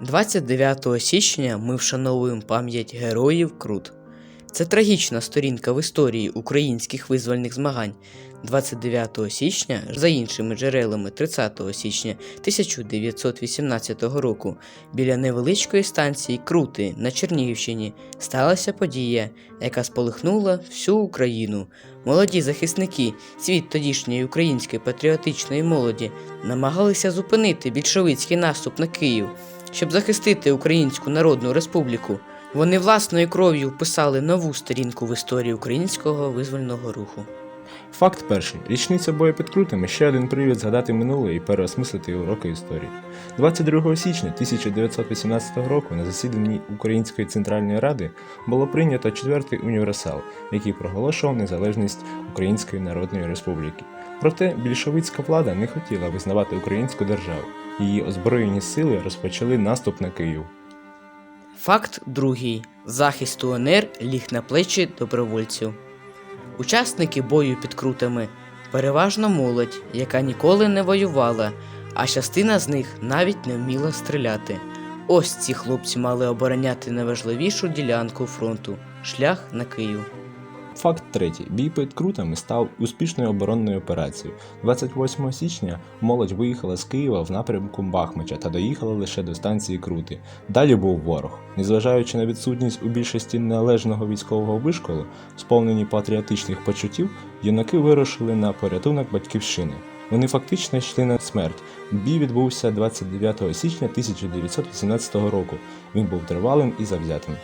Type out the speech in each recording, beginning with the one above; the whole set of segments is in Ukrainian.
29 січня ми вшановуємо пам'ять героїв Крут. Це трагічна сторінка в історії українських визвольних змагань. 29 січня, за іншими джерелами 30 січня 1918 року, біля невеличкої станції Крути на Чернігівщині сталася подія, яка сполихнула всю Україну. Молоді захисники, світ тодішньої української патріотичної молоді, намагалися зупинити більшовицький наступ на Київ, щоб захистити Українську Народну Республіку. Вони власною кров'ю вписали нову сторінку в історії українського визвольного руху. Факт перший. Річниця бою під Крутами ще один привід згадати минуле і переосмислити уроки історії. 22 січня 1918 року на засіданні Української центральної ради було прийнято четвертий універсал, який проголошував незалежність Української Народної Республіки. Проте більшовицька влада не хотіла визнавати українську державу. Її озброєні сили розпочали наступ на Київ. Факт другий. Захист УНР ліг на плечі добровольців. Учасники бою під крутами переважно молодь, яка ніколи не воювала, а частина з них навіть не вміла стріляти. Ось ці хлопці мали обороняти найважливішу ділянку фронту шлях на Київ. Факт третій. Бій під Крутами став успішною оборонною операцією. 28 січня молодь виїхала з Києва в напрямку Бахмача та доїхала лише до станції Крути. Далі був ворог. Незважаючи на відсутність у більшості належного військового вишколу, сповнені патріотичних почуттів, юнаки вирушили на порятунок батьківщини. Вони фактично йшли на смерть. Бій відбувся 29 січня 1918 року. Він був тривалим і завзятим.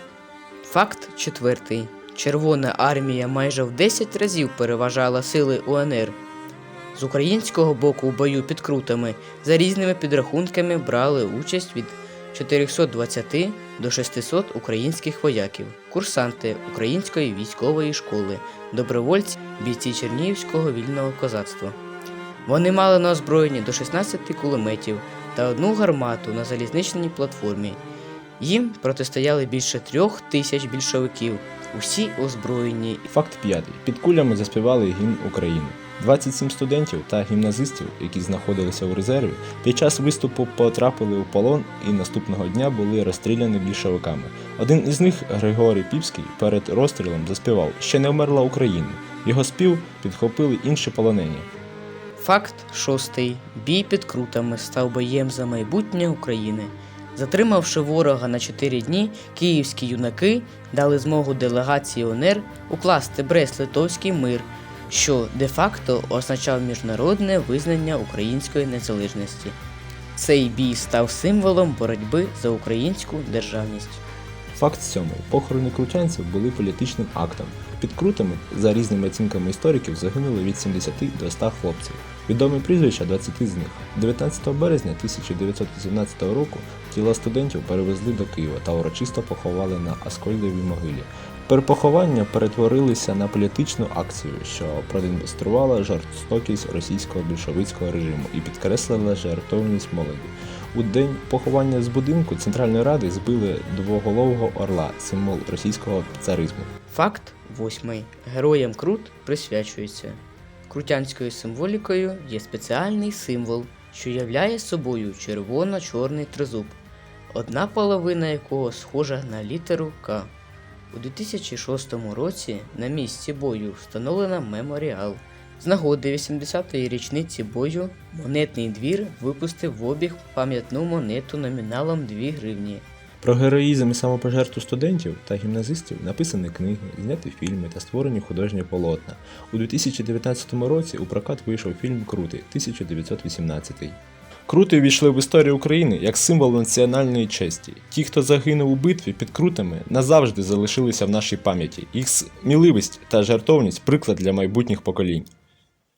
Факт четвертий. Червона армія майже в 10 разів переважала сили УНР. З українського боку у бою під крутами за різними підрахунками брали участь від 420 до 600 українських вояків, курсанти української військової школи, добровольці, бійці Чернігівського вільного козацтва. Вони мали на озброєнні до 16 кулеметів та одну гармату на залізничній платформі. Їм протистояли більше трьох тисяч більшовиків, усі озброєні. Факт п'ятий. Під кулями заспівали гімн України. 27 студентів та гімназистів, які знаходилися в резерві, під час виступу потрапили у полон і наступного дня були розстріляні більшовиками. Один із них, Григорій Піпський, перед розстрілом заспівав Ще не вмерла Україна. Його спів підхопили інші полонені. Факт шостий. Бій під крутами став боєм за майбутнє України. Затримавши ворога на 4 дні, київські юнаки дали змогу делегації ОНР укласти Брест-Литовський мир, що де-факто означав міжнародне визнання української незалежності. Цей бій став символом боротьби за українську державність. Факт сьомий. Похорони крутянців були політичним актом. Під крутами, за різними оцінками істориків, загинули від 70 до 100 хлопців. Відомі прізвища 20 з них. 19 березня 1918 року тіла студентів перевезли до Києва та урочисто поховали на Аскольдовій могилі. Перепоховання перетворилися на політичну акцію, що продемонструвала жорстокість російського більшовицького режиму і підкреслила жертовність молоді. У день поховання з будинку Центральної Ради збили двоголового орла, символ російського царизму. Факт восьмий. Героям Крут присвячується. Крутянською символікою є спеціальний символ, що являє собою червоно-чорний тризуб, одна половина якого схожа на літеру К. У 2006 році на місці бою встановлено меморіал. З нагоди 80-ї річниці бою монетний двір випустив в обіг пам'ятну монету номіналом 2 гривні. Про героїзм і самопожертву студентів та гімназистів написані книги, зняті фільми та створені художні полотна. У 2019 році у прокат вийшов фільм Крути 1918. Крути увійшли в історію України як символ національної честі. Ті, хто загинув у битві під крутами, назавжди залишилися в нашій пам'яті. Їх сміливість та жертовність приклад для майбутніх поколінь.